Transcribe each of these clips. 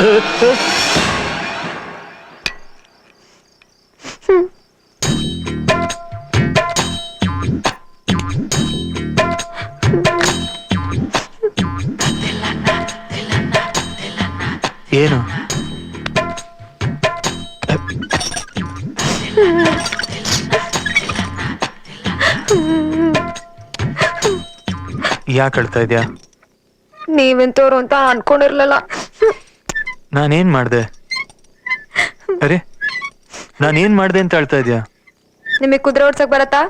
ಏನು? ಯಾಕೆ ಹೇಳ್ತಾ ಇದ್ಯಾ? ನೀವೆಂತವ್ರು ಅಂತ ಅನ್ಕೊಂಡಿರ್ಲಿಲ್ಲ. ನಾನೇನ್ ಮಾಡ್ದೆ? ಅರೆ ನಾನೇನ್ ಮಾಡ್ದೆ ಅಂತ ಹೇಳ್ತಾ ಇದ್ಯಾ? ನಿಮಗೆ ಕುದುರೆ ಓಡ್ಸಕ್ ಬರತ್ತಾ?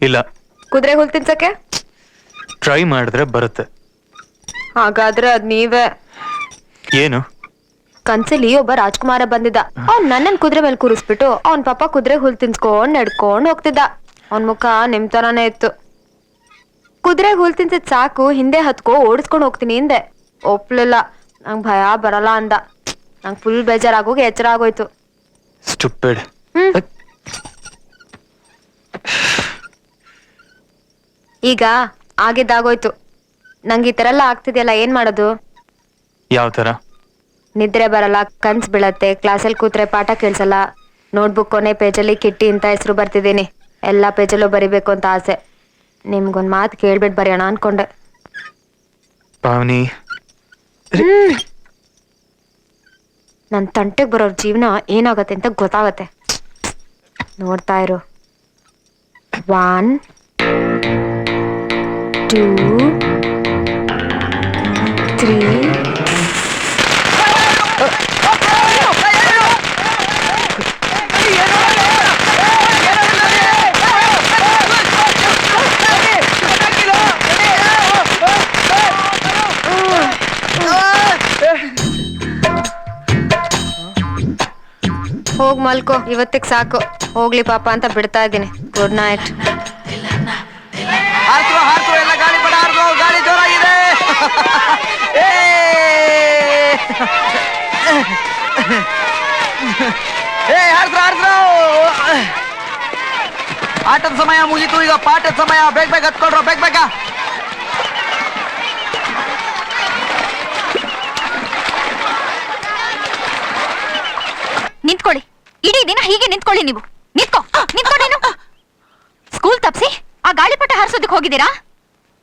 ಇಲ್ಲ. ಕುದುರೆ ಹುಲ್ ತಿನ್ಸಕ್ಕೆ? ಟ್ರೈ ಮಾಡಿದ್ರೆ ಬರುತ್ತೆ. ಹಾಗಾದ್ರೆ ಅದ್ ನೀವೇ. ಏನು? ಕನ್ಸಲ್ಲಿ ಒಬ್ಬ ರಾಜ್ಕುಮಾರ ಬಂದಿದ್ದ. ಅವ್ನ್ ನನ್ನನ್ ಕುದುರೆ ಮೇಲೆ ಕೂರಿಸ್ಬಿಟ್ಟು ಅವ್ನ್ ಪಾಪ ಕುದುರೆ ಹುಲ್ ತಿನ್ಸ್ಕೊಂಡ್ ನಡ್ಕೊಂಡ್ ಹೋಗ್ತಿದ್ದ. ಅವ್ನ್ ಮುಖ ನಿಮ್ ತರಾನೇ ಇತ್ತು. ಕುದುರೆ ಹುಲ್ ತಿನ್ಸದ್ ಸಾಕು ಹಿಂದೆ ಹತ್ಕೋ ಓಡಿಸ್ಕೊಂಡ್ ಹೋಗ್ತೀನಿ ಹಿಂದೆ ಒಪ್ಲಿಲ್ಲ. ನಂಗ್ ಭಯ ಬರಲ್ಲ ಅಂದ. ನಂಗ್ ಫುಲ್ ಬೇಜಾರಾಗೋಗಿ ಎಚ್ಚರ ಆಗೋಯ್ತು ಸ್ಟುಪಿಡ್ ಹ್ಮ್. ಈಗ ಆಗಿದ್ದಾಗೋಯ್ತು. ನಂಗೆ ಈ ತರ ಎಲ್ಲ ಆಗ್ತಿದೆಯಲ್ಲ ಏನ್ ಮಾಡೋದು? ಯಾವ ತರ ನಿದ್ರೆ ಬರಲ್ಲ ಕನ್ಸ್ ಬೀಳತ್ತೆ ಕ್ಲಾಸಲ್ಲಿ ಕೂತ್ರೆ ಪಾಠ ಕೇಳಿಸಲ್ಲ. ನೋಟ್ಬುಕ್ ಕೊನೆ ಪೇಜಲ್ಲಿ ಕಿಟ್ಟಿ ಅಂತ ಹೆಸರು ಬರ್ತಿದ್ದೀನಿ ಎಲ್ಲ ಪೇಜಲ್ಲೂ ಬರಿಬೇಕು ಅಂತ ಆಸೆ. ನಿಮ್ಗೊಂದು ಮಾತು ಕೇಳ್ಬಿಟ್ಟು ಬರೆಯೋಣ ಅನ್ಕೊಂಡೆ. ಪಾವನಿ ನನ್ ತಂಟೆಗ್ ಬರೋರ್ ಜೀವನ ಏನಾಗತ್ತೆ ಅಂತ ಗೊತ್ತಾಗತ್ತೆ. ನೋಡ್ತಾ ಇರು. ಒನ್ ಟೂ ತ್ರೀ ಮಲ್ಕೋ ಇವತ್ತಿಗೆ ಸಾಕು. ಹೋಗ್ಲಿ ಪಾಪ ಅಂತ ಬಿಡ್ತಾ ಇದ್ದೀನಿ. Good night. ಹಾರ್ತ್ರು ಹಾರ್ತ್ರು ಎಲ್ಲ ಗಾಳಿ ಪಡ ಹಾರ್ದು ಗಾಳಿ ಜೋರಾಗಿದೆ. ಏ! ಏ ಹಾರ್ತ್ರು ಹಾರ್ತ್ರು ಆಟದ ಸಮಯ ಮುಗೀತು ಈಗ ಪಾಠದ ಸಮಯ. ಬೇಗ ಬೇಗ ಹತ್ಕೊಳ್ರು ಬೇಗ ಬೇಗ. ನಿಂತ್ಕೊಳ್ಳಿ. ಇಡೀ ದಿನ ಹೀಗೆ ನಿಂತ್ಕೊಳ್ಳಿ ನೀವು. ನಿಂತ್ಕೋ. ನಿಂತ್ಕೊಂಡೇನು ಸ್ಕೂಲ್ ತಪ್ಸಿ, ಆ ಗಾಳಿಪಟ ಹಾರಿಸೋದಕ್ಕೆ ಹೋಗಿದ್ದೀರಾ?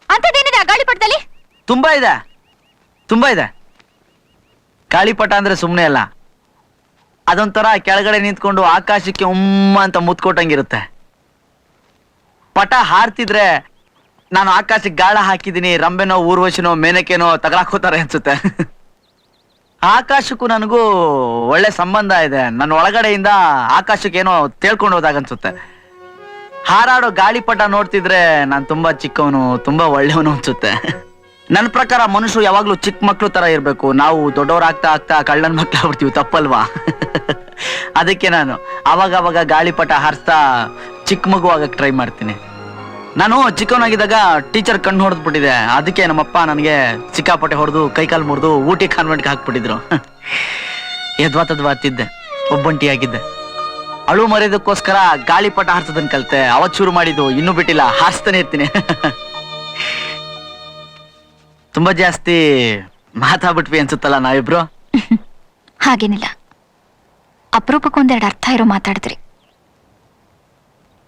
ಅಂತದೇನಿದೆ ಆ ಗಾಳಿಪಟದಲ್ಲಿ? ತುಂಬಾ ಇದೆ. ತುಂಬಾ ಇದೆ. ಗಾಳಿಪಟ ಅಂದ್ರೆ ಸುಮ್ಮನೆ ಅಲ್ಲ. ಅದೊಂಥರ ಕೆಳಗಡೆ ನಿಂತ್ಕೊಂಡು ಆಕಾಶಕ್ಕೆ ಉಮ್ಮ ಅಂತ ಮುತ್ಕೊಟ್ಟಂಗಿರುತ್ತೆ. ಪಟ ಹಾರ್ತಿದ್ರೆ ನಾನು ಆಕಾಶಕ್ಕೆ ಗಾಳ ಹಾಕಿದ್ದೀನಿ, ರಂಬೆನೋ, ಊರ್ವಶಿನೋ, ಮೇನಕೇನೋ ತಗಲಾಕೋತಾರೆ ಅನ್ಸುತ್ತೆ. ಆಕಾಶಕ್ಕೂ ನನಗೂ ಒಳ್ಳೆ ಸಂಬಂಧ ಇದೆ. ನನ್ನ ಒಳಗಡೆಯಿಂದ ಆಕಾಶಕ್ಕೆ ಏನೋ ತೇಳ್ಕೊಂಡು ಹೋದಾಗ ಅನ್ಸುತ್ತೆ ಹಾರಾಡೋ ಗಾಳಿಪಟ ನೋಡ್ತಿದ್ರೆ ನಾನು ತುಂಬಾ ಚಿಕ್ಕವನು, ತುಂಬಾ ಒಳ್ಳೆಯವನು ಅನ್ಸುತ್ತೆ. ನನ್ನ ಪ್ರಕಾರ ಮನುಷ್ಯರು ಯಾವಾಗ್ಲೂ ಚಿಕ್ಕ ಮಕ್ಳು ತರ ಇರ್ಬೇಕು. ನಾವು ದೊಡ್ಡವರಾಗ್ತಾ ಆಗ್ತಾ ಕಳ್ಳನ್ ಮಕ್ಳು ಆಗ್ಬಿಡ್ತೀವಿ, ತಪ್ಪಲ್ವಾ? ಅದಕ್ಕೆ ನಾನು ಅವಾಗ ಅವಾಗ ಗಾಳಿಪಟ ಹಾರಿಸ್ತಾ ಚಿಕ್ಕ ಮಗು ಟ್ರೈ ಮಾಡ್ತೀನಿ. ನಾನು ಚಿಕ್ಕವನಾಗಿದ್ದಾಗ ಟೀಚರ್ ಕಣ್ಣು ಹೊಡೆದ್ಬಿಟ್ಟಿದೆ ಅದಕ್ಕೆ ನಮ್ಮಪ್ಪ ನನಗೆ ಸಿಕ್ಕಾಪಟ್ಟೆ ಹೊಡೆದು ಕೈಕಾಲು ಮುರಿದು ಊಟಿ ಕಾನ್ವೆಂಟ್ಗೆ ಹಾಕ್ಬಿಟ್ಟಿದ್ರು. ಎದ್ವಾ ತದ್ವಾ ಹತ್ತಿದ್ದೆ ಒಬ್ಬಂಟಿಯಾಗಿದ್ದೆ. ಅಳು ಮರೆಯೋದಕ್ಕೋಸ್ಕರ ಗಾಳಿಪಟ ಹಾರಿಸೋದನ್ನ ಕಲಿತೆ, ಅವತ್ ಶುರು ಮಾಡಿದ್ದು, ಇನ್ನೂ ಬಿಟ್ಟಿಲ್ಲ, ಹಾರಿಸ್ತಾನೆ ಇರ್ತೀನಿ. ತುಂಬಾ ಜಾಸ್ತಿ ಮಾತಾಡ್ಬಿಟ್ವಿ ಅನ್ಸುತ್ತಲ್ಲ ನಾವಿಬ್ರು? ಹಾಗೇನಿಲ್ಲ. ಅಪರೂಪಕ್ಕೊಂದೆರಡು ಅರ್ಥ ಇರೋ ಮಾತಾಡಿದ್ರಿ.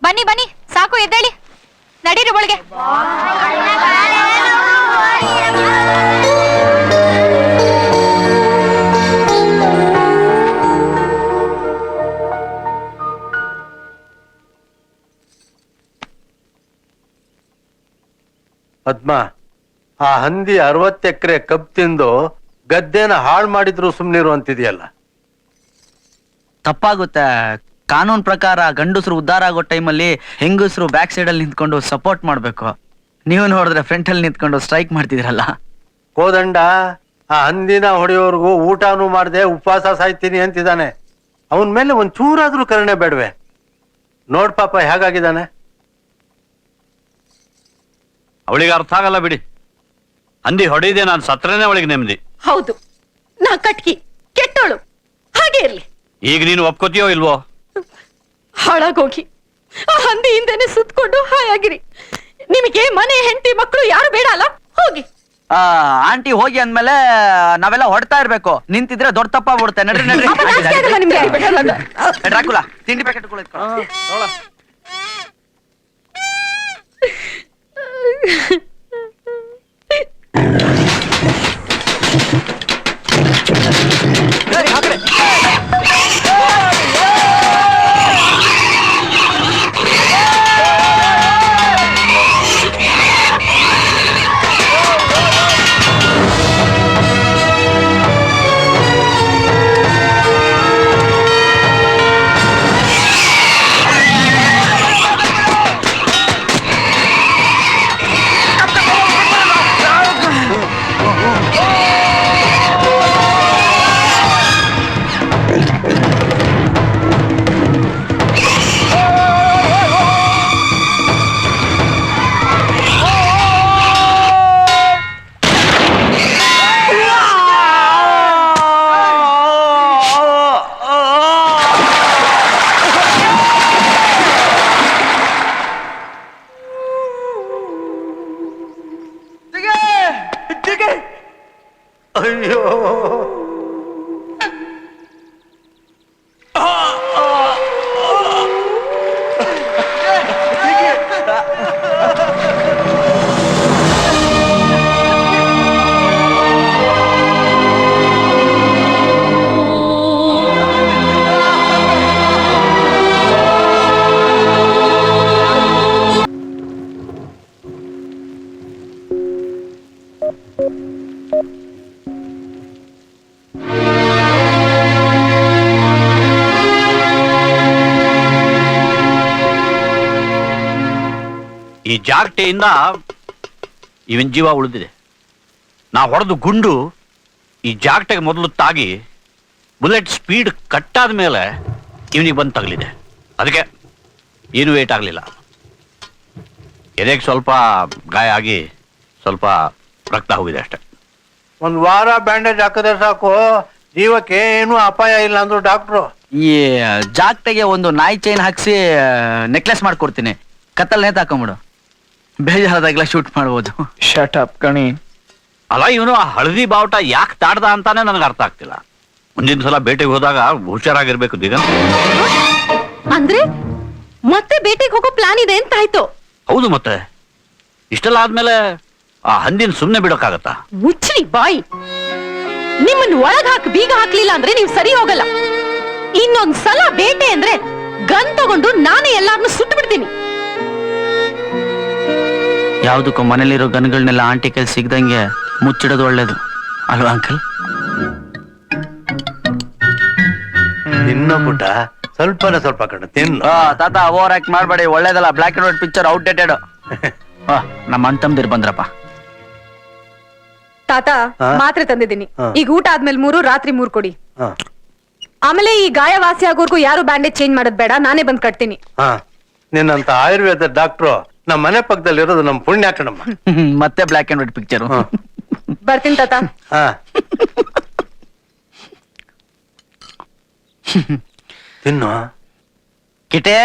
ಬನ್ನಿ ಬನ್ನಿ, ಸಾಕು, ಎದ್ದೇಳಿ. ನಡೀರಿ ಒಳಗೆ. ಪದ್ಮ ಆ ಹಂದಿ ಅರವತ್ತು ಎಕರೆ ಕಬ್ ತಿಂದು ಗದ್ದೆನ ಹಾಳು ಮಾಡಿದ್ರು ಸುಮ್ನಿರು ಅಂತಿದೆಯಲ್ಲ. ತಪ್ಪಾಗುತ್ತೆ ಕಾನೂನ್ ಪ್ರಕಾರ ಗಂಡಸರು ಉದ್ಧಾರ ಆಗೋ ಟೈಮಲ್ಲಿ ಹೆಂಗಸರು ಬ್ಯಾಕ್ ಸೈಡ್ ಅಲ್ಲಿ ನಿಂತ್ಕೊಂಡು ಸಪೋರ್ಟ್ ಮಾಡಬೇಕು. ನೀವು ನೋಡಿದ್ರೆ ಫ್ರಂಟ್ ಅಲ್ಲಿ ನಿಂತ್ಕೊಂಡು ಸ್ಟ್ರೈಕ್ ಮಾಡ್ತಿದ್ರಲ್ಲ ಹೋದಂಡ ಆ ಅಂದಿನ ಹೊಡೆಯೋರ್ಗು ಊಟನೂ ಮಾಡದೆ ಉಪವಾಸ ಸಾಯ್ತೀನಿ ಅಂತಿದ್ದಾನೆ. ಅವನ ಮೇಲೆ ಒಂದ್ ಚೂರಾದ್ರೂ ಕರುಣೆ ಬೇಡವೆ. ನೋಡ್ ಪಾಪ ಹೇಗಾಗಿದ್ದಾನೆ? ಅವಳಿಗೆ ಅರ್ಥ ಆಗಲ್ಲ ಬಿಡಿ. ಹಂದಿ ಹೊಡೆಯಿದೆ ನಾನು ಸತ್ರನೇ ಅವಳಿಗೆ ನೆಮ್ಮದಿ. ಹೌದು. ನಾ ಕಟ್ಕಿ ಕೆಟ್ಟೋಳು. ಹಾಗೆ ಇರ್ಲಿ. ಈಗ ನೀನು ಒಪ್ಕೋತೀಯೋ ಇಲ್ವೋ? ಹಾಳಾಗೋಗಿ ಆ ಹಂದಿ ಹಿಂದೆನೆ ಸುತ್ಕೊಂಡು ಹಾಯಾಗಿರಿ. ನಿಮಗೆ ಮನೆ ಹೆಂಡತಿ ಮಕ್ಕಳು ಯಾರು ಬೇಡ ಅಲ್ಲ? ಹೋಗಿ. ಆ, ಆಂಟಿ ಹೋಗಿ ಅಂದ್ಮೇಲೆ ನಾವೆಲ್ಲ ಹೊಡ್ತಾ ಇರ್ಬೇಕು. ನಿಂತಿದ್ರೆ ದೊಡ್ಡ ತಪ್ಪಾಗ್ಬಿಡುತ್ತೆ. ನಡ್ರಿ ನಡ್ರಿ. ನಿಮ್ಗೆ. ಡ್ರಾಕುಲ ತಿಂಡಿ ಪ್ಯಾಕೆಟ್ ಈ ಜಾಗಟೆಯಿಂದ ಇವನ್ ಜೀವ ಉಳಿದಿದೆ. ನಾ ಹೊಡೆದು ಗುಂಡು ಈ ಜಾಗಟೆಗೆ ಮೊದಲು ತಾಗಿ ಬುಲೆಟ್ ಸ್ಪೀಡ್ ಕಟ್ಟಾದ ಮೇಲೆ ಇವನಿಗೆ ಬಂದು ತಗಲಿದೆ. ಅದಕ್ಕೆ ಏನು ವೇಟ್ ಆಗಲಿಲ್ಲ. ಎದೆಗೆ ಸ್ವಲ್ಪ ಗಾಯ ಆಗಿ ಸ್ವಲ್ಪ ರಕ್ತ ಹೋಗಿದೆ ಅಷ್ಟೆ. ಒಂದು ವಾರ ಬ್ಯಾಂಡೇಜ್ ಹಾಕಿದ್ರೆ ಸಾಕು. ಜೀವಕ್ಕೆ ಏನು ಅಪಾಯ ಇಲ್ಲ ಅಂದ್ರು ಡಾಕ್ಟ್ರು. ಈ ಜಾಗಟೆಗೆ ಒಂದು ನಾಯಿ ಚೈನ್ ಹಾಕಿಸಿ ನೆಕ್ಲೆಸ್ ಮಾಡ್ಕೊಡ್ತೀನಿ. ಕತ್ತಲ್ ನೇತ್ ಹಾಕೊಂಬಿಡು ಶೂಟ್ ಮಾಡ್ಬೋದು. ಶಟ್ ಅಪ್ ಕಣಿ. ಅಲ್ಲ ಇವನು ಆ ಹಳದಿ ಬಾವುಟ ಯಾಕೆ ತಾಡ್ದ ಅಂತಾನೆ ನನಗೆ ಅರ್ಥ ಆಗ್ತಿಲ್ಲ. ಮುಂದಿನ ಸಲ ಬೇಟೆಗೆ ಹೋದಾಗ ಹುಷಾರಾಗಿರ್ಬೇಕು ದಿನ ಅಂದ್ರೆ ಮತ್ತೆ ಬೇಟೆಗೆ ಹೋಗೋ ಪ್ಲಾನ್ ಇದೆ ಅಂತ ಆಯ್ತು ಹೌದು ಮತ್ತೆ. ಇಷ್ಟೆಲ್ಲ ಆದ್ಮೇಲೆ ಆ ಹಂದಿನ ಸುಮ್ಮನೆ ಬಿಡೋಕ್ಕಾಗತ್ತಾ? ಮುಚ್ಚಿ ಬಾಯಿ. ನಿಮ್ಮನ್ನ ಒಳಗ್ ಹಾಕಿ ಬೀಗ ಹಾಕ್ಲಿಲ್ಲ ಅಂದ್ರೆ ನೀವು ಸರಿ ಹೋಗಲ್ಲ. ಇನ್ನೊಂದ್ ಸಲ ಬೇಟೆ ಅಂದ್ರೆ ಗನ್ ತಗೊಂಡು ನಾನೇ ಎಲ್ಲಾರ್ನು ಯಾವ್ದಕ್ಕೂ ಮನೇಲಿರೋ ಗನ್ಗಳನ್ನೆಲ್ಲ ಆಂಟಿ ಕೈಲಿ ಸಿಗ್ದಂಗೆ ಮುಚ್ಚಿಡೋದು ಒಳ್ಳೇದು. ಅಲ್ವಾ ಅಂಕಲ್? ತಿನ್ನೋ ಪುಟ್ಟ. ಸ್ವಲ್ಪನೇ ಸ್ವಲ್ಪ ಕಣ ತಿನ್ನು. ತಾತ ಓವರ್ ಆಕ್ಟ್ ಮಾಡಬೇಡಿ. ಒಳ್ಳೇದಲ್ಲ black and white picture outdated ನಮ್ಮ ಅಣ್ತಮ್ದಿರ್ ಬಂದ್ರಪ್ಪ. ತಾತ ಹಾ? ಮಾತ್ರೆ ತಂದಿದ್ದೀನಿ. ಹಾ. ಈಗ ಊಟ ಆದ್ಮೇಲೆ ಮೂರು ರಾತ್ರಿ ಮೂರು ಕೊಡಿ. ಹ, ಆಮೇಲೆ ಈ ಗಾಯ ವಾಸಿ ಆಗೋರ್ಗು ಯಾರು ಬ್ಯಾಂಡೇಜ್ ಚೇಂಜ್ ಮಾಡೋದ್ ಬೇಡ ನಾನೇ ಬಂದ್ ಕಟ್ತೀನಿ. ಹ. ನಿನ್ನಂತ ಆಯುರ್ವೇದ ಡಾಕ್ಟ್ರು ನಮ್ಮ ಮನೆ ಪಕ್ಕದಲ್ಲಿ ಇರೋದು ನಮ್ಮ ಪುಣ್ಯ ಕಣಮ್ಮ. ಮತ್ತೆ ಬ್ಲಾಕ್ ಅಂಡ್ ವೈಟ್ ಪಿಕ್ಚರ್ ಹ, ಬರ್ತೀನಿ ತಾತ. ಹಾ. ತಿನ್ನು. ಕಿಟೆ.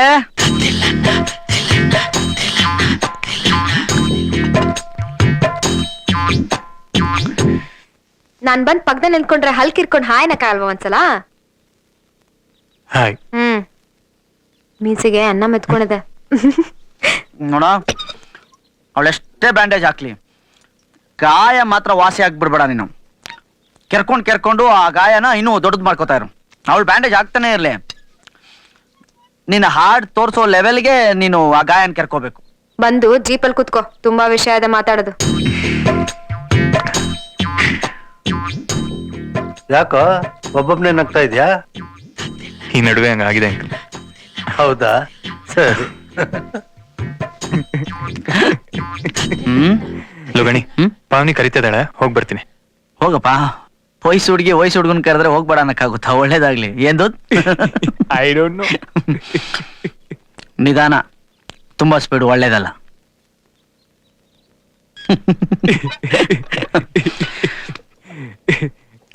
ನಾನ್ ಬಂದ್ ಪಕ್ಕದ ನಿಂತ್ಕೊಂಡ್ರೆ ಹಲ್ ಕಿರ್ಕೊಂಡ್ ಹಾಯ್ ನಕ್ಕಾಗಲ್ವಾ ಒಂದ್ಸಲ? ಹಾಯ್. ಹ್ಮ್. ಮೀಸಿಗೆ ಅನ್ನ ಮೆತ್ಕೊಂಡಿದೆ ನೋಡ ಅವಳೆಷ್ಟೇ ಬ್ಯಾಂಡೇಜ್ ಹಾಕ್ಲಿ. ಗಾಯ ಮಾತ್ರ ವಾಸಿ ಆಗ್ಬಿಡ್ಬೇಡ ನೀನು. ಕೆರ್ಕೊಂಡು ಕೆರ್ಕೊಂಡು ಆ ಗಾಯನ ಇನ್ನೂ ದೊಡ್ಡದು ಮಾಡ್ಕೋತಾ ಇರು. ಅವಳು ಬ್ಯಾಂಡೇಜ್ ಆಗ್ತಾನೆ ಇರಲಿ. ನಿನ್ನ ಹಾಡ್ ತೋರ್ಸೋ ಲೆವೆಲ್ಗೆ ನೀನು ಆ ಗಾಯನ ಕೆರ್ಕೋಬೇಕು. ಬಂದು ಜೀಪಲ್ಲಿ ಕುತ್ಕೋ ತುಂಬಾ ವಿಷಯ ಇದೆ ಮಾತಾಡೋದು. ಯಾಕೋ ಒಬ್ಬೊಬ್ನೇ ನಗ್ತಾ ಇದ್ಯಾ? ಈ ನಡುವೆ ಹಂಗಾಗಿದೆ ಅಂಕಲ್. ಹೌದಾ? ಸರಿ. ಹ್ಮ್? ಲುಗಣಿ ಹ್ಮ್? ಪಾವನಿ ಕರಿತಿದ್ದಾಳೆ ಹೋಗ್ ಬರ್ತೀನಿ. ಹೋಗಪ್ಪ. ವಯಸ್ಸು ಹುಡುಗಿ ವಯಸ್ಸು ಹುಡುಗನ್ ಕರೆದ್ರೆ ಹೋಗ್ಬೇಡ ಅನ್ನಕ್ಕಾಗುತ್ತಾ? ಒಳ್ಳೇದಾಗ್ಲಿ. ಏನು ಐ ಡೋಂಟ್ ನೋ ನಿಧಾನ. ತುಂಬಾ ಸ್ಪೀಡ್ ಒಳ್ಳೇದಲ್ಲ.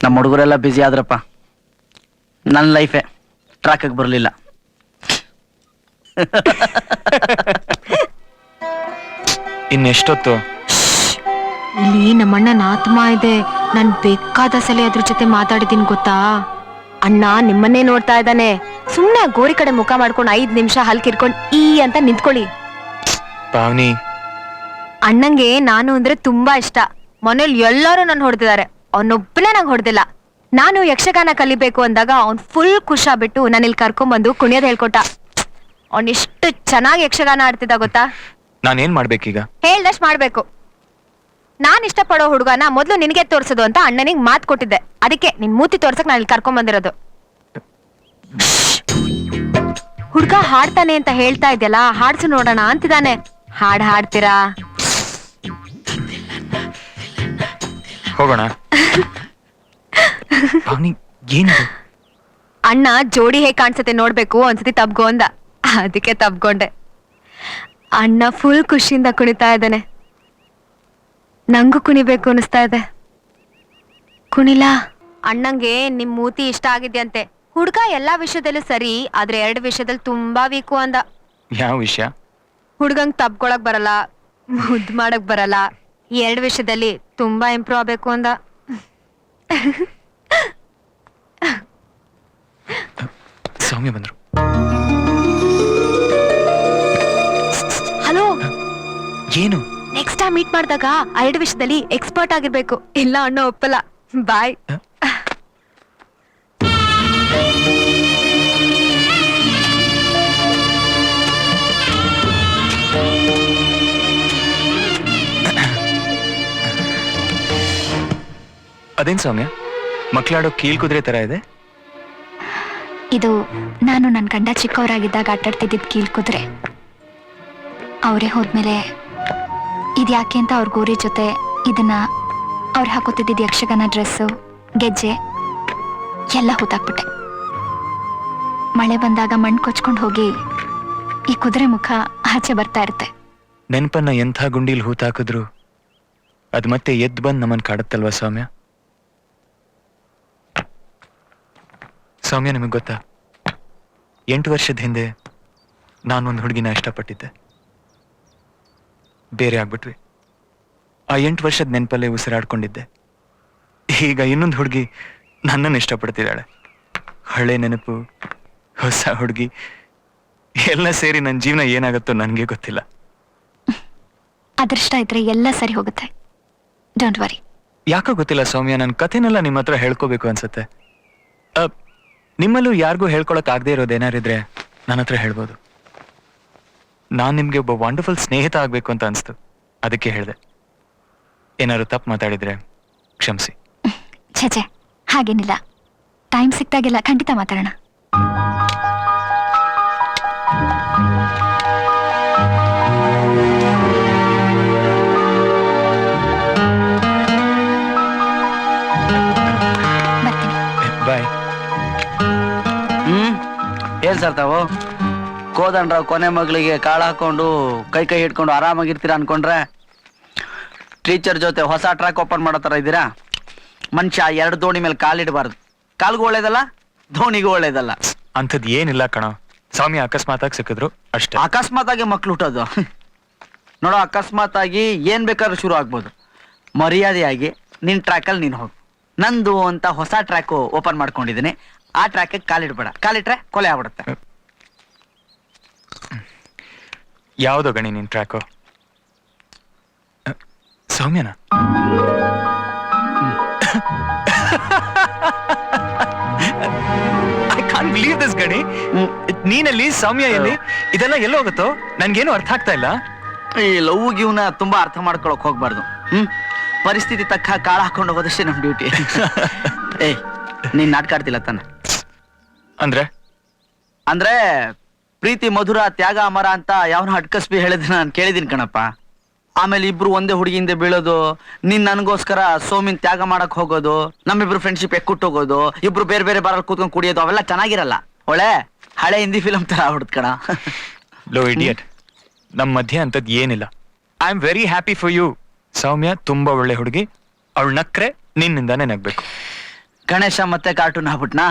ನಮ್ಮ ಹುಡುಗರೆಲ್ಲ ಬ್ಯುಸಿ ಆದ್ರಪ್ಪ. ನನ್ನ ಲೈಫೇ ಟ್ರ್ಯಾಕಿಗೆ ಬರಲಿಲ್ಲ. ಇನ್ನೆಷ್ಟೊತ್ತು? ಇಲ್ಲಿ ನಮ್ಮಣ್ಣನ ಆತ್ಮ ಇದೆ. ನಾನು ಬೇಕಾದ ಸಲ ಅದ್ರ ಜೊತೆ ಮಾತಾಡಿದೀನಿ ಗೊತ್ತಾ? ಅಣ್ಣ ನಿಮ್ಮನ್ನೇ ನೋಡ್ತಾ ಇದ್ದಾನೆ. ಸುಮ್ನೆ ಆ ಗೋರಿ ಕಡೆ ಮುಖ ಮಾಡ್ಕೊಂಡು ಐದ್ ನಿಮಿಷ ಹಲ್ ಕಿರ್ಕೊಂಡ್ ಈ ಅಂತ ನಿಂತ್ಕೊಳ್ಳಿ. ಪಾವನಿ ಅಣ್ಣಂಗೆ ನಾನು ಅಂದ್ರೆ ತುಂಬಾ ಇಷ್ಟ. ಮನೇಲಿ ಎಲ್ಲರೂ ನನ್ ಹೊಡೆದಿದ್ದಾರೆ. ಅವನೊಬ್ಬನೇ ನಂಗೆ ಹೊಡೆದಿಲ್ಲ. ನಾನು ಯಕ್ಷಗಾನ ಕಲಿಬೇಕು ಅಂದಾಗ ಅವ್ನ್ ಫುಲ್ ಖುಷಾಗ್ಬಿಟ್ಟು ನಾನು ಇಲ್ಲಿ ಕರ್ಕೊಂಡ್ಬಂದು ಕುಣಿಯೋದ್ ಹೇಳ್ಕೊಟ್ಟ. ಅವ್ನ್ ಎಷ್ಟು ಚೆನ್ನಾಗಿ ಯಕ್ಷಗಾನ ಆಡ್ತಿದ್ದ ಗೊತ್ತಾ? ನಾನೇನ್ ಮಾಡ್ಬೇಕೀಗ? ಹೇಳ್ದಷ್ಟ್ ಮಾಡ್ಬೇಕು. ನಾನ್ ಇಷ್ಟಪಡೋ ಹುಡುಗನ ಮೊದ್ಲು ನಿನಗೆ ತೋರ್ಸೋದು ಅಂತ ಅಣ್ಣನಿಗೆ ಮಾತ್ ಕೊಟ್ಟಿದ್ದೆ. ಅದಕ್ಕೆ ನಿನ್ ಮೂತಿ ತೋರ್ಸಕ್ ನಾನು ಇಲ್ಲಿ ಕರ್ಕೊಂಡ್ ಬಂದಿರೋದು. ಹುಡ್ಗ ಹಾಡ್ತಾನೆ ಅಂತ ಹೇಳ್ತಾ ಇದೆಯಲ್ಲ ಹಾಡ್ಸು ನೋಡೋಣ ಅಂತಿದ್ದಾನೆ ಹಾಡ್ ಹಾಡ್ತೀರಾ? ಹೋಗೋಣ. ಏನಿದು? ಅಣ್ಣ ಜೋಡಿ ಹೇಗ್ ಕಾಣ್ಸತ್ತೆ ನೋಡ್ಬೇಕು ಒಂದ್ಸತಿ ತಬ್ಗೋ ಅಂದ. ಅದಕ್ಕೆ ತಬ್ಕೊಂಡೆ ಅಣ್ಣ ಫುಲ್ ಖುಷಿಯಿಂದ ಕುಣಿತಾ ಇದ್ದಾನೆ. ನಂಗೂ ಕುಣಿಬೇಕು ಅನಿಸ್ತಾ ಇದೆ. ಕುಣಿಲಾ ಅಣ್ಣಂಗೆ ನಿಮ್ ಮೂತಿ ಇಷ್ಟ ಆಗಿದ್ಯಂತೆ. ಹುಡ್ಗ ಎಲ್ಲಾ ವಿಷಯದಲ್ಲೂ ಸರಿ ಆದ್ರೆ ಎರಡು ವಿಷಯದಲ್ಲಿ ತುಂಬಾ ವೀಕು ಅಂದ. ಯಾವ ವಿಷಯ? ಹುಡ್ಗಂಗ್ ತಬ್ಕೊಳಕ್ ಬರಲ್ಲ ಮುದ್ ಮಾಡಕ್ ಬರಲ್ಲ ಈ ಎರಡು ವಿಷಯದಲ್ಲಿ ತುಂಬಾ ಇಂಪ್ರೂವ್ ಆಗ್ಬೇಕು ಅಂದ. ಸೌಮ್ಯ ಬಂದ್ರು. ಏನು? ನೆಕ್ಸ್ಟ್ ಟೈಮ್ ಮೀಟ್ ಮಾಡಿದಾಗ ಆ ಎರಡು ವಿಷಯದಲ್ಲಿ ಎಕ್ಸ್ಪರ್ಟ್ ಆಗಿರ್ಬೇಕು. ಇಲ್ಲ ಅಣ್ಣ ಒಪ್ಪಲ್ಲ. ಬಾಯ್ ಅದೇನ್ ಸೌಮ್ಯ? ಮಕ್ಕಳಾಡೋ ಕೀಲ್ ಕುದುರೆ ತರ ಇದೆ. ಇದು ನಾನು ನನ್ನ ಗಂಡ ಚಿಕ್ಕವರಾಗಿದ್ದಾಗ ಆಟಾಡ್ತಿದ್ದ ಕೀಲ್ ಕುದುರೆ. ಅವರೇ ಹೋದ್ಮೇಲೆ ಇದ್ಯಾಕೆ ಅಂತ ಅವ್ರ ಗೋರಿ ಜೊತೆ ಇದನ್ನ ಅವ್ರು ಹಾಕೋತಿದ್ದ ಯಕ್ಷಗಾನ ಡ್ರೆಸ್ಸು, ಗೆಜ್ಜೆ ಎಲ್ಲ ಹೂತಾಕ್ಬಿಟ್ಟೆ. ಮಳೆ ಬಂದಾಗ ಮಣ್ಣು ಕೊಚ್ಕೊಂಡು ಹೋಗಿ ಈ ಕುದುರೆ ಮುಖ ಆಚೆ ಬರ್ತಾ ಇರುತ್ತೆ. ನೆನಪನ್ನ ಎಂಥ ಗುಂಡಿಲ್ ಹೂತಾಕಿದ್ರು? ಅದ್ ಮತ್ತೆ ಎದ್ದು ಬಂದ್ ನಮ್ಮನ್ ಕಾಡುತ್ತಲ್ವಾ ಸೌಮ್ಯ? ಸೌಮ್ಯ, ನಿಮಗ್ ಗೊತ್ತಾ? ಎಂಟು ವರ್ಷದ ಹಿಂದೆ ನಾನೊಂದು ಹುಡುಗಿನ ಇಷ್ಟಪಟ್ಟಿದ್ದೆ. ಬೇರೆ ಆಗ್ಬಿಟ್ವಿ. ಆ ಎಂಟು ವರ್ಷದ ನೆನಪಲ್ಲೇ ಉಸಿರಾಡ್ಕೊಂಡಿದ್ದೆ. ಈಗ ಇನ್ನೊಂದು ಹುಡುಗಿ ನನ್ನನ್ನು ಇಷ್ಟಪಡ್ತಿದ್ದಾಳೆ. ಹಳೆ ನೆನಪು ಹೊಸ ಹುಡುಗಿ ಎಲ್ಲ ಸೇರಿ ನನ್ನ ಜೀವನ ಏನಾಗುತ್ತೋ ನನಗೆ ಗೊತ್ತಿಲ್ಲ. ಅದೃಷ್ಟ ಇದ್ರೆ ಎಲ್ಲ ಸರಿ ಹೋಗುತ್ತೆ. ಡೋಂಟ್ ವರಿ ಯಾಕೋ ಗೊತ್ತಿಲ್ಲ ಸೌಮ್ಯ ನನ್ನ ಕಥೆನೆಲ್ಲ ನಿಮ್ಮ ಹತ್ರ ಹೇಳ್ಕೋಬೇಕು ಅನ್ಸುತ್ತೆ. ನಿಮ್ಮಲ್ಲೂ ಯಾರಿಗೂ ಹೇಳ್ಕೊಳಕ್ ಆಗದೆ ಇರೋದೇನಾರಿದ್ರೆ ನನ್ನ ಹತ್ರ ಹೇಳ್ಬೋದು. ನಾನ್ ನಿಮ್ಗೆ ಒಬ್ಬ ವಂಡರ್ಫುಲ್ ಸ್ನೇಹಿತ ಆಗ್ಬೇಕು ಅಂತ ಅನ್ಸ್ತು. ಅದಕ್ಕೆ ಹೇಳಿದೆ. ಏನಾದ್ರು ತಪ್ಪು ಮಾತಾಡಿದ್ರೆ ಕ್ಷಮಿಸಿ. ಛೇ ಛೇ ಹಾಗೇನಿಲ್ಲ. ಟೈಮ್ ಸಿಕ್ತಾಗೆಲ್ಲ ಖಂಡಿತ ಮಾತಾಡೋಣ. ಬರ್ತೀನಿ. ಬಾಯ್ ಹ್ಮ್ ಏನ್ ಸರ್ ತಾವು? ಕೋದಂಡ್ರಾವ್ ಕೊನೆ ಮಗಳಿಗೆ ಕಾಳು ಹಾಕೊಂಡು ಕೈ ಕೈ ಹಿಡ್ಕೊಂಡು ಆರಾಮಾಗಿರ್ತೀರ ಅನ್ಕೊಂಡ್ರೆ ಟೀಚರ್ ಜೊತೆ ಹೊಸ ಟ್ರ್ಯಾಕ್ ಓಪನ್ ಮಾಡೋ ಥರ ಇದ್ದೀರಾ? ಮನುಷ್ಯ ಎರಡು ದೋಣಿ ಮೇಲೆ ಕಾಲಿಡಬಾರ್ದು ಕಾಲ್ಗೂ ಒಳ್ಳೇದಲ್ಲ ದೋಣಿಗೂ ಒಳ್ಳೇದಲ್ಲ. ಅಂಥದ್ದು ಏನಿಲ್ಲ ಕಣ. ಸ್ವಾಮಿ ಅಕಸ್ಮಾತ್ ಆಗಿ ಸಿಕ್ಕಿದ್ರು ಅಷ್ಟೇ. ಅಕಸ್ಮಾತ್ ಆಗಿ ಮಕ್ಳು ಹುಟ್ಟೋದು ನೋಡೋ ಅಕಸ್ಮಾತ್ ಆಗಿ ಏನ್ ಬೇಕಾದ್ರೂ ಶುರು ಆಗ್ಬೋದು. ಮರ್ಯಾದೆಯಾಗಿ ನಿನ್ ಟ್ರ್ಯಾಕಲ್ಲಿ ನೀನು ಹೋಗು. ನಂದು ಅಂತ ಹೊಸ ಟ್ರ್ಯಾಕ್ ಓಪನ್ ಮಾಡ್ಕೊಂಡಿದ್ದೀನಿ. ಆ ಟ್ರ್ಯಾಕ್ ಕಾಲಿಡ್ಬೇಡ ಕಾಲಿಟ್ರೆ ಕೊಲೆ ಆಗ್ಬಿಡುತ್ತೆ. ಯಾವ್ದೋ ಗಣಿ ನಿನ್ track? ಸೌಮ್ಯನಾ? I can't believe this Gani. ನೀನಲ್ಲಿ ಸೌಮ್ಯ ಎಲ್ಲಿ ಇದೆಲ್ಲ ಎಲ್ಲ ಹೋಗುತ್ತೋ ನನ್ಗೇನು ಅರ್ಥ ಆಗ್ತಾ ಇಲ್ಲ. ಈ ಲವ್ ಗಿವ್ನ ತುಂಬಾ ಅರ್ಥ ಮಾಡ್ಕೊಳಕ್ ಹೋಗ್ಬಾರ್ದು. ಹ್ಮ್? ಪರಿಸ್ಥಿತಿ ತಕ್ಕ ಕಾಳ ಹಾಕೊಂಡು ಹೋಗೋದಷ್ಟೇ ನಮ್ ಡ್ಯೂಟಿ ಏಯ್ ನೀನ್ ನಾಟಕ ಆಡ್ತಿಲ್ಲ ತಾನೆ. ಅಂದ್ರೆ? ಅಂದ್ರೆ ಪ್ರೀತಿ ಮಧುರ ತ್ಯಾಗ ಅಮರ ಅಂತ ಯಾವನ ಹಟ್ಕಸ್ಬಿ ಹೇಳಿದ್ರೆ ನಾನು ಕೇಳಿದೀನಿ ಕಣಪ್ಪ. ಆಮೇಲೆ ಇಬ್ರು ಒಂದೇ ಹುಡುಗಿಯಿಂದ ಬೀಳೋದು ನಿನ್ ನನಗೋಸ್ಕರ ಸೋಮಿನ್ ತ್ಯಾಗ ಮಾಡಕ್ ಹೋಗೋದು ನಮ್ಮಿಬ್ರು ಫ್ರೆಂಡ್ಶಿಪ್ ಹೋಗೋದು ಇಬ್ರು ಬೇರೆ ಬೇರೆ ಬಾರಲ್ಲಿ ಕೂತ್ಕೊಂಡು ಕುಡಿಯೋದು ಅವೆಲ್ಲ ಚೆನ್ನಾಗಿರಲ್ಲ. ಒಳ್ಳೆ ಹಳೆ ಹಿಂದಿ ಫಿಲಮ್ ತರ ಆಗ್ಬಿಡ್ತ್ ಕಣ. ಲೋ ಇಡಿಯಟ್ ನಮ್ ಮಧ್ಯೆ ಅಂತದ್ ಏನಿಲ್ಲ. I am very happy for you Soumya ತುಂಬಾ ಒಳ್ಳೆ ಹುಡುಗಿ. ಅವಳು ನಕ್ರೆ ನಿನ್ನಿಂದಾನೇ ನಗ್ಬೇಕು. ಗಣೇಶ ಮತ್ತೆ ಕಾರ್ಟೂನ್ ಆಗ್ಬಿಟ್ನಾ?